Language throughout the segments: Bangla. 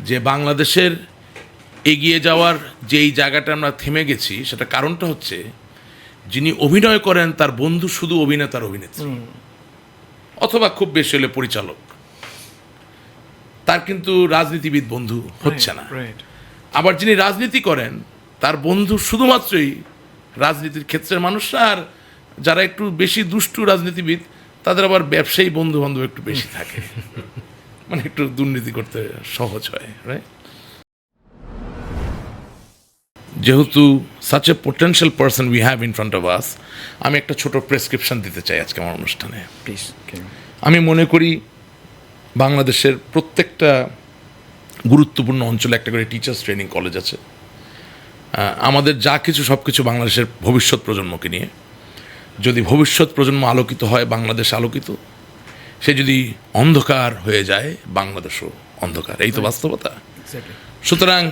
যে বাংলাদেশের এগিয়ে যাওয়ার যেই জায়গাটা আমরা থেমে গেছি সেটা কারণটা হচ্ছে যিনি অভিনয় করেন তার বন্ধু শুধু অভিনেতার অভিনেত্রী। অথবা খুব বেশি হলে পরিচালক। তার কিন্তু রাজনীতিবিদ বন্ধু হচ্ছে না। আবার যিনি রাজনীতি করেন তার বন্ধু শুধুমাত্রই রাজনীতির ক্ষেত্রের মানুষরা আর যারা একটু বেশি দুষ্টু রাজনীতিবিদ তাদের আবার ব্যবসায়ী বন্ধু বান্ধব একটু বেশি থাকে। মানে একটু দুর্নীতি করতে সহজ হয় রাইট যেহেতু such a potential person we have in front of us আমি একটা ছোট প্রেসক্রিপশন দিতে চাই আজকে আমার অনুষ্ঠানে। প্লিজ আমি মনে করি বাংলাদেশের প্রত্যেকটা গুরুত্বপূর্ণ অঞ্চলে একটা করে টিচার্স ট্রেনিং কলেজ আছে। আমাদের যা কিছু সব কিছু বাংলাদেশের ভবিষ্যৎ প্রজন্মকে নিয়ে। যদি ভবিষ্যৎ প্রজন্ম আলোকিত হয় বাংলাদেশ আলোকিত সে যদি অন্ধকার হয়ে যায় বাংলাদেশও অন্ধকার। এই তো বাস্তবতা। সুতরাং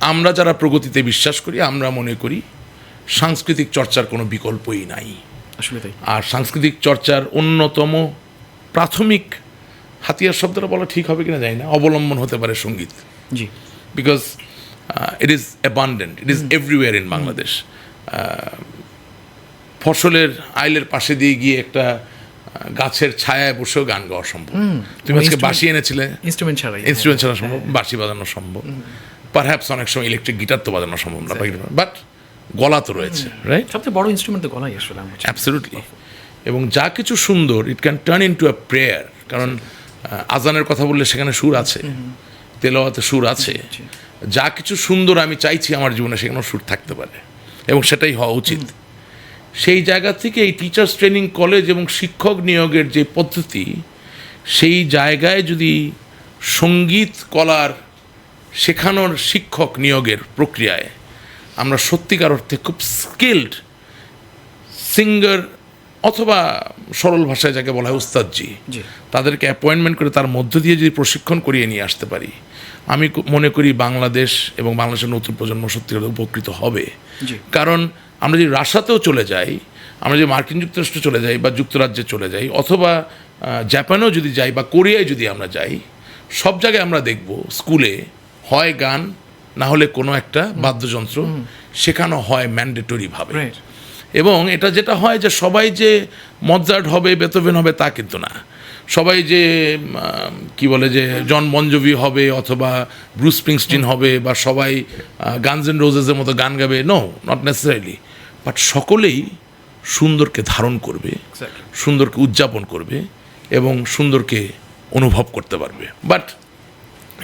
আমরা যারা প্রগতিতে বিশ্বাস করি আমরা মনে করি সাংস্কৃতিক চর্চার কোনো বিকল্পই নাই। আসলে তাই। আর সাংস্কৃতিক চর্চার অন্যতম প্রাথমিক হাতিয়ার শব্দটা বলা ঠিক হবে কিনা জানি না অবলম্বন হতে পারে সংগীত। জি। Because it is abundant it is everywhere in Bangladesh ফসলের আইলের পাশে দিয়ে গিয়ে একটা গাছের ছায়ায় বসেও গান গাওয়া সম্ভব। তুমি আজকে instrument- বাসি এনেছিলে। ইনস্ট্রুমেন্ট ছাড়াই ইনস্ট্রুমেন্ট ছাড়া সম্ভব বাঁশি বাজানো সম্ভব। পারহ্যাপস অনেক সময় ইলেকট্রিক গিটার তো বাজানো সম্ভব না বাট গলা তো রয়েছে রাইট সবচেয়ে বড় ইনস্ট্রুমেন্ট তো গলাই আসলে অ্যাবসলিউটলি এবং যা কিছু সুন্দর it can turn into a prayer কারণ আজানের কথা বললে সেখানে সুর আছে তেলাওয়াতে সুর আছে। যা কিছু সুন্দর আমি চাইছি আমার জীবনে সেখানেও সুর থাকতে পারে। এবং সেটাই হওয়া উচিত। সেই জায়গা থেকে এই টিচার্স ট্রেনিং কলেজ এবং শিক্ষক নিয়োগের যে পদ্ধতি সেই জায়গায় যদি সংগীত কলার শেখানোর শিক্ষক নিয়োগের প্রক্রিয়ায় আমরা সত্যিকার অর্থে খুব স্কিল্ড সিঙ্গার অথবা সরল ভাষায় যাকে বলা হয় উস্তাদজি তাদেরকে অ্যাপয়েন্টমেন্ট করে তার মধ্য দিয়ে যদি প্রশিক্ষণ করিয়ে নিয়ে আসতে পারি আমি মনে করি বাংলাদেশ এবং বাংলাদেশের নতুন প্রজন্ম সত্যিকার উপকৃত হবে। কারণ আমরা যদি রাশিয়াতেও চলে যাই আমরা যদি মার্কিন যুক্তরাষ্ট্রে চলে যাই বা যুক্তরাজ্যে চলে যাই অথবা জাপানেও যদি যাই বা কোরিয়ায় যদি আমরা যাই সব জায়গায় আমরা দেখব স্কুলে হয় গান না হলে কোনো একটা বাদ্যযন্ত্র শেখানো হয় ম্যান্ডেটরিভাবে। এবং এটা যেটা হয় যে সবাই যে মজার্ট হবে বেতোভেন হবে তা কিন্তু না। সবাই যে কি বলে যে জন মঞ্জবি হবে অথবা ব্রুস স্প্রিংস্টিন হবে বা সবাই গানস অ্যান্ড রোজেসের মতো গান গাবে নো নট নেসেসারিলি বাট সকলেই সুন্দরকে ধারণ করবে সুন্দরকে উদযাপন করবে এবং সুন্দরকে অনুভব করতে পারবে। But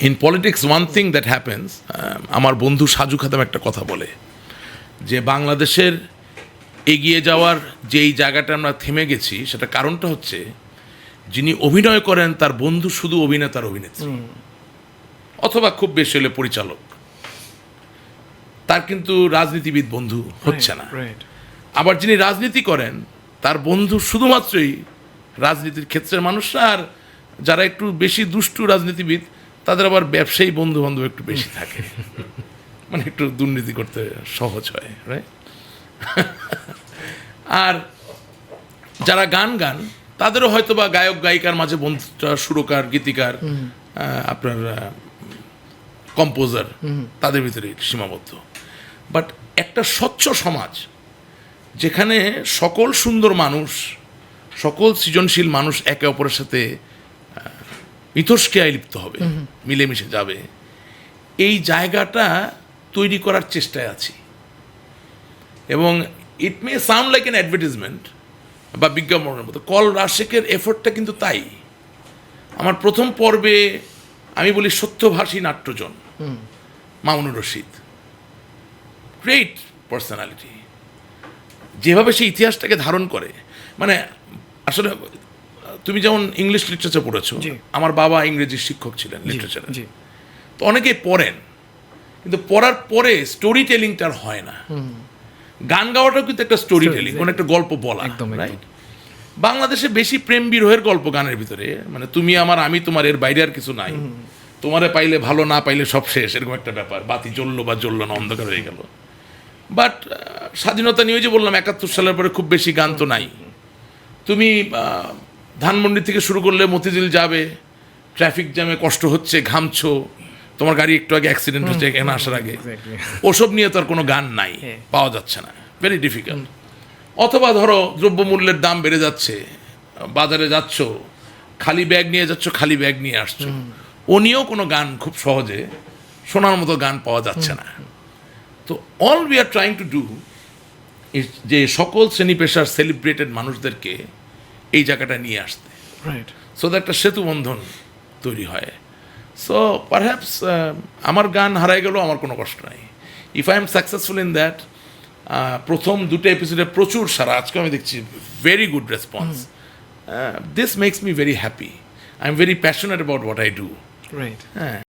in politics one thing that happens আমার বন্ধু সাজু খাতাম একটা কথা বলে যে বাংলাদেশের এগিয়ে যাওয়ার যেই জায়গাটা আমরা থেমে গেছি সেটা কারণটা হচ্ছে যিনি অভিনয় করেন তার বন্ধু শুধু অভিনেতার। অভিনেত্রী অথবা খুব বেশি হলে পরিচালক। তার কিন্তু রাজনীতিবিদ বন্ধু হচ্ছে না। আবার যিনি রাজনীতি করেন তার বন্ধু শুধুমাত্রই রাজনীতির ক্ষেত্রের মানুষরা আর যারা একটু বেশি দুষ্টু রাজনীতিবিদ তাদের আবার ব্যবসায়ী বন্ধু বান্ধব একটু বেশি থাকে। মানে একটু দুর্নীতি করতে সহজ হয় রাইট আর যারা গান গান তাদেরও হয়তো বা গায়ক গায়িকার মাঝে বন্ধুটা সুরকার গীতিকার আপনার কম্পোজার তাদের ভিতরে সীমাবদ্ধ। বাট একটা স্বচ্ছ সমাজ যেখানে সকল সুন্দর মানুষ সকল সৃজনশীল মানুষ একে অপরের সাথে মিথস্ক্রিয়ায় লিপ্ত হবে মিলেমিশে যাবে। এই জায়গাটা তৈরি করার চেষ্টায় আছি। এবং it may sound like an advertisement বা বিজ্ঞাপনের মতো কল রাশেকের এফোর্টটা কিন্তু তাই। আমার প্রথম পর্বে আমি বলি সত্যভাষী নাট্যজন মামুনুর রশিদ। গ্রেট পার্সোনালিটি যেভাবে সে ইতিহাসটাকে ধারণ করে মানে আসলে তুমি যেমন ইংলিশ লিটারেচার পড়েছো। আমার বাবা ইংরেজির শিক্ষক ছিলেন লিটারেচারে তো অনেকেই পড়েন কিন্তু পড়ার পরে স্টোরি টেলিংটা আর হয় না। গান গাওয়াটাও কিন্তু একটা স্টোরি টেলিং কোনো একটা গল্প বলা। রাইট বাংলাদেশে বেশি প্রেম বিরহের গল্প গানের ভিতরে মানে তুমি আমার আমি তোমার এর বাইরে আর কিছু নাই। তোমারে পাইলে ভালো না পাইলে সব শেষ এরকম একটা ব্যাপার। বাতি জ্বললো বা জ্বললো না অন্ধকার হয়ে গেল। বাট স্বাধীনতা নিয়ে যে বললাম একাত্তর সালের পরে খুব বেশি গান তো নাই। তুমি ধানমন্ডি থেকে শুরু করলে মতিঝিল যাবে ট্রাফিক জ্যামে কষ্ট হচ্ছে ঘামছো তোমার গাড়ি একটু আগে অ্যাক্সিডেন্ট হচ্ছে এখানে আসার আগে। ওসব নিয়ে তো আর কোনো গান নাই হ্যাঁ। পাওয়া যাচ্ছে না। ভেরি ডিফিকাল্ট অথবা ধরো দ্রব্যমূল্যের দাম বেড়ে যাচ্ছে বাজারে যাচ্ছ খালি ব্যাগ নিয়ে যাচ্ছ খালি ব্যাগ নিয়ে আসছো। ও নিয়েও কোনো গান খুব সহজে শোনার মতো গান পাওয়া যাচ্ছে না। তো all we are trying to do যে সকল শ্রেণি পেশার সেলিব্রেটেড মানুষদেরকে এই জায়গাটা নিয়ে আসতে। রাইট সো দ্যাট একটা সেতু বন্ধন তৈরি হয়। সো পারহ্যাপস আমার গান হারাই গেলেও আমার কোনো কষ্ট নাই। If I am successful in that প্রথম দুটো এপিসোডে প্রচুর সারা। আজকে আমি দেখছি very good response this makes me very happy I am very passionate about what I do right হ্যাঁ।